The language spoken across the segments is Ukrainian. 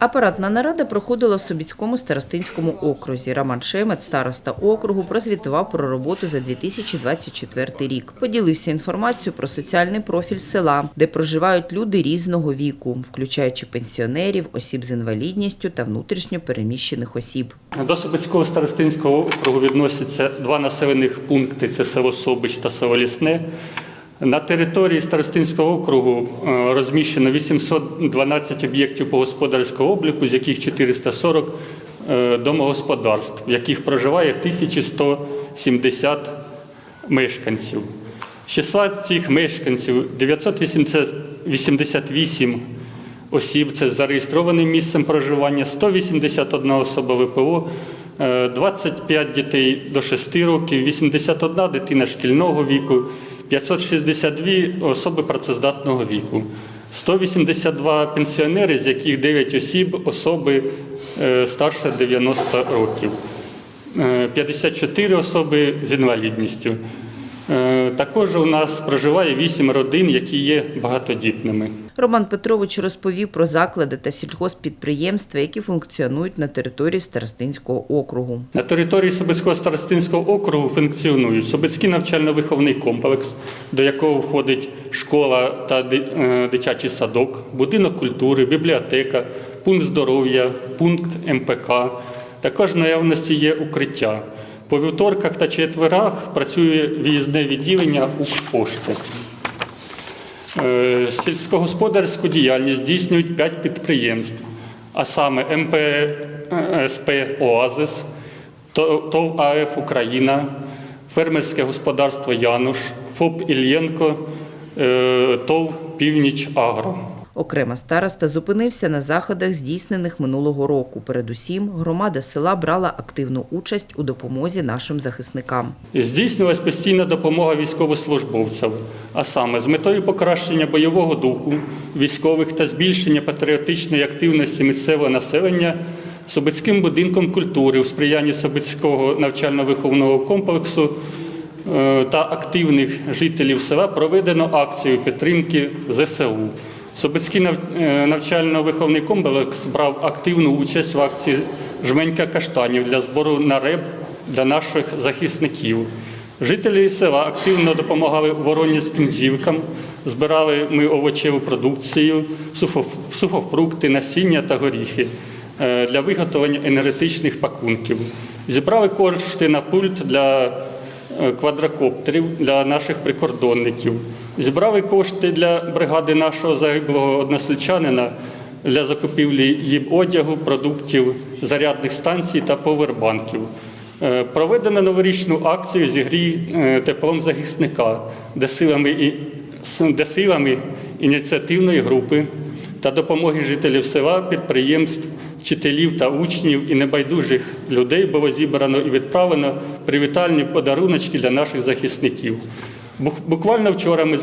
Апаратна нарада проходила в Собіцькому старостинському окрузі. Роман Шемет, староста округу, прозвітував про роботу за 2024 рік. Поділився інформацією про соціальний профіль села, де проживають люди різного віку, включаючи пенсіонерів, осіб з інвалідністю та внутрішньо переміщених осіб. До Собицького старостинського округу відносяться два населених пункти: це село Собич та село Лісне. На території Старостинського округу е, розміщено 812 об'єктів по господарського обліку, з яких 440 е, домогосподарств, в яких проживає 1170 мешканців. З числа цих мешканців 988 осіб це зареєстрованим місцем проживання, 181 особа ВПО, е, 25 дітей до 6 років, 81 дитина шкільного віку, 562 особи працездатного віку, 182 пенсіонери, з яких 9 осіб особи е, старше 90 років, Е, 54 особи з інвалідністю. Е, Також у нас проживає 8 родин, які є багатодітними. Роман Петрович розповів про заклади та сільгосппідприємства, які функціонують на території старостинського округу. На території Собицького старостинського округу функціонують Собицький навчально-виховний комплекс, до якого входить школа та е, дитячий садок, будинок культури, бібліотека, пункт здоров'я, пункт МПК. Також в наявності є укриття. По вівторках та четверах працює в'їзне відділення Укрпошти. Е, Сільськогосподарську діяльність здійснюють 5 підприємств, а саме МПСП «Оазис», ТОВ АФ Україна, фермерське господарство Януш, ФОП Ільєнко, е, ТОВ Північ Агро. Окремо староста зупинився на заходах, здійснених минулого року. Передусім, громада села брала активну участь у допомозі нашим захисникам. Здійснювалась постійна допомога військовослужбовцям, а саме з метою покращення бойового духу військових та збільшення патріотичної активності місцевого населення Собицьким будинком культури у сприянні Собицького навчально-виховного комплексу е, та активних жителів села проведено акцію підтримки ЗСУ. Собицький е, навчально-виховний комплекс брав активну участь в акції Жменька каштанів для збору нареб для наших захисників. Жителі села активно допомагали воронівським жінкам, збирали ми овочеву продукцію, сухофрукти, насіння та горіхи е, для виготовлення енергетичних пакунків. Зібрали кошти на пульт для квадрокоптерів для наших прикордонників. Зібрали кошти для бригади нашого загиблого односельчанина для закупівлі їм одягу, продуктів, зарядних станцій та повербанків. Е, Проведено новорічну акцію зігрій е, теплом захисника, де силами, і- де силами ініціативної групи та допомоги жителів села, підприємств, вчителів та учнів і небайдужих людей було зібрано і відправлено привітальні подаруночки для наших захисників. Буквально вчора ми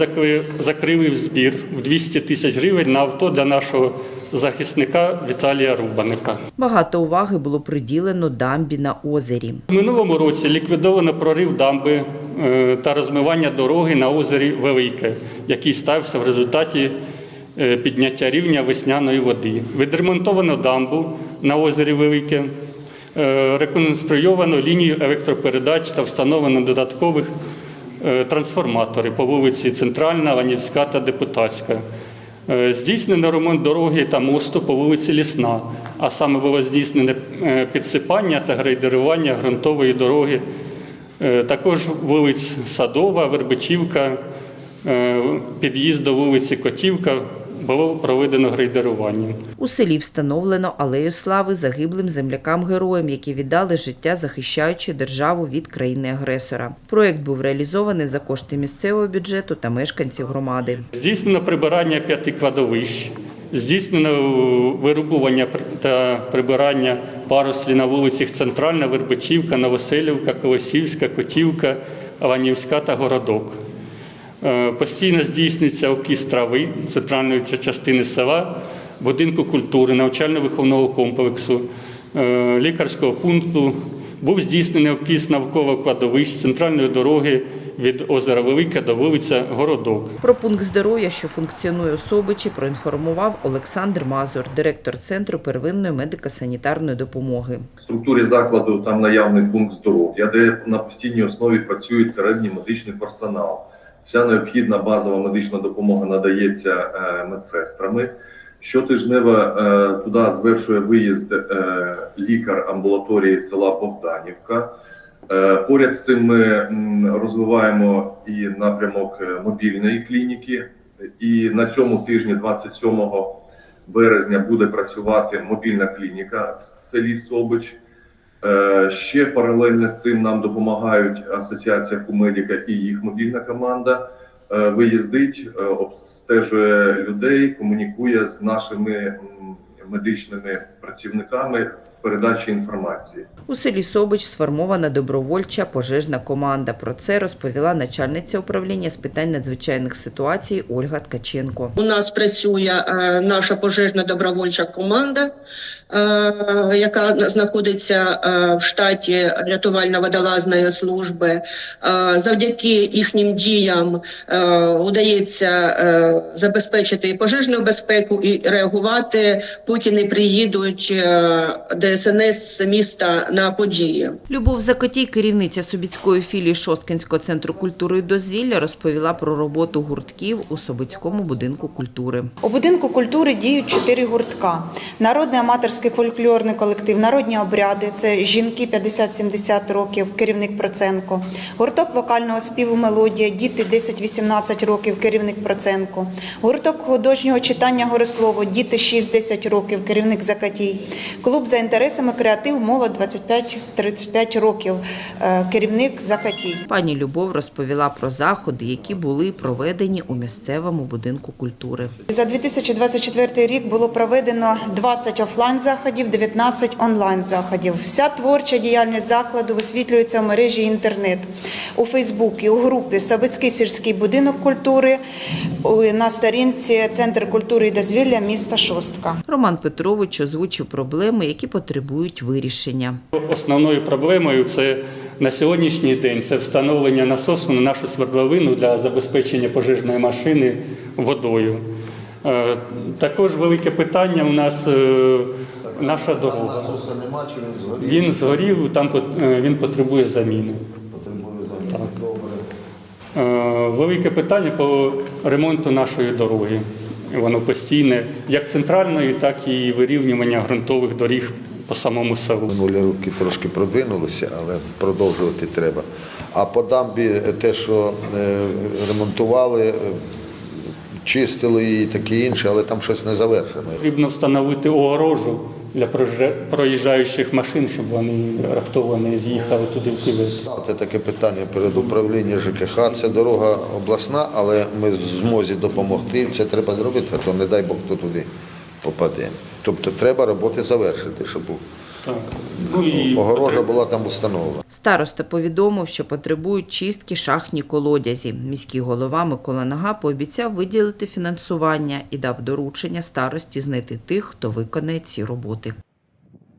закрили збір в 200 тисяч гривень на авто для нашого захисника Віталія Рубаника. Багато уваги було приділено дамбі на озері. У минулому році ліквідовано прорив дамби е, та розмивання дороги на озері Велике, який стався в результаті підняття рівня весняної води. Відремонтовано дамбу на озері Велике, е, реконструйовано лінію електропередач та встановлено додаткових е, трансформатори по вулиці Центральна, Ланівська та Депутатська. Е, Здійснено ремонт дороги та мосту по вулиці Лісна, а саме було здійснене е, підсипання та грейдерування ґрунтової дороги, Е, також вулиць Садова, Вербичівка, е, під'їзд до вулиці Котівка було проведено грейдерування. У селі встановлено алею слави загиблим землякам-героям, які віддали життя, захищаючи державу від країни-агресора. Проєкт був реалізований за кошти місцевого бюджету та мешканців громади. Здійснено прибирання п'яти кладовищ, здійснено вирубування та прибирання паруслі на вулицях Центральна, Вербичівка, Новоселівка, Колосівська, Котівка, Ланівська та Городок. Е, Постійно здійснюється окіс трави центральної частини села, будинку культури, навчально-виховного комплексу, е, лікарського пункту. Був здійснений окіс навколо кладовищ, центральної дороги від озера Велике до вулиця Городок. Про пункт здоров'я, що функціонує у Собичі, проінформував Олександр Мазур, директор Центру первинної медико-санітарної допомоги. В структурі закладу там наявний пункт здоров'я, де на постійній основі працює середній медичний персонал. Вся необхідна базова медична допомога надається е, медсестрами. Щотижнево е, туди звершує виїзд е, лікар амбулаторії села Богданівка. Поряд з цим ми розвиваємо і напрямок мобільної клініки. І на цьому тижні, 27 березня, буде працювати мобільна клініка в селі Собич. Е, Ще паралельно з цим нам допомагають Асоціація Кумедіка і їх мобільна команда. Е, Виїздить, е, обстежує людей, комунікує з нашими медичними працівниками передачі інформації. У селі Собич сформована добровольча пожежна команда. Про це розповіла начальниця управління з питань надзвичайних ситуацій Ольга Ткаченко. У нас працює е, наша пожежна добровольча команда, е, яка знаходиться е, в штаті рятувально-водолазної служби. Завдяки їхнім діям удається забезпечити і пожежну безпеку і реагувати, поки не приїдуть ДСНС міста на події. Любов Закотій, керівниця Собіцької філії Шосткинського центру культури і дозвілля, розповіла про роботу гуртків у Собицькому будинку культури. У будинку культури діють чотири гуртка: народний аматорський фольклорний колектив, народні обряди це жінки 50-70 років, керівник Проценко, гурток вокального співу мелодія, діти 10-18 років, керівник Проценко, гурток художнього читання Горислово, діти 6-10 років, керівник Закатій, клуб за інтересами креатив молодь 25-35 років, е, керівник Закатій. Пані Любов розповіла про заходи, які були проведені у місцевому будинку культури. За 2024 рік було проведено 20 офлайн заходів, 19 онлайн заходів. Вся творча діяльність закладу висвітлюється в мережі інтернет у Фейсбуці, у групі Собицький сільський будинок культури на сторінці Центр культури і дозвілля міста Шостка. Роман Петрович озвучив проблеми, які потребують вирішення. Основною проблемою це на сьогоднішній день це встановлення насосу на нашу свердловину для забезпечення пожежної машини водою. Е, Також велике питання у нас е, наша дорога. Він згорів? Там пот- е, він потребує заміни. Велике питання по ремонту нашої дороги. Воно постійне, як центральної, так і вирівнювання ґрунтових доріг по самому селу. Минулі роки трошки продвинулися, але продовжувати треба. А по дамбі е, те, що е, ремонтували, е, чистили і таке інше, але там щось не завершено. Потрібно встановити огорожу для проїжджаючих машин, щоб вони раптово не з'їхали туди в кілець. Ставте таке питання перед управлінням ЖКХ. Це дорога обласна, але ми в змозі допомогти. Це треба зробити, а то не дай Бог хто туди попаде. Тобто треба роботи завершити, щоб Так. Ну, і огорожа була там установлена. Староста повідомив, що потребують чистки шахні колодязі. Міський голова Микола Нага пообіцяв виділити фінансування і дав доручення старості знайти тих, хто виконає ці роботи.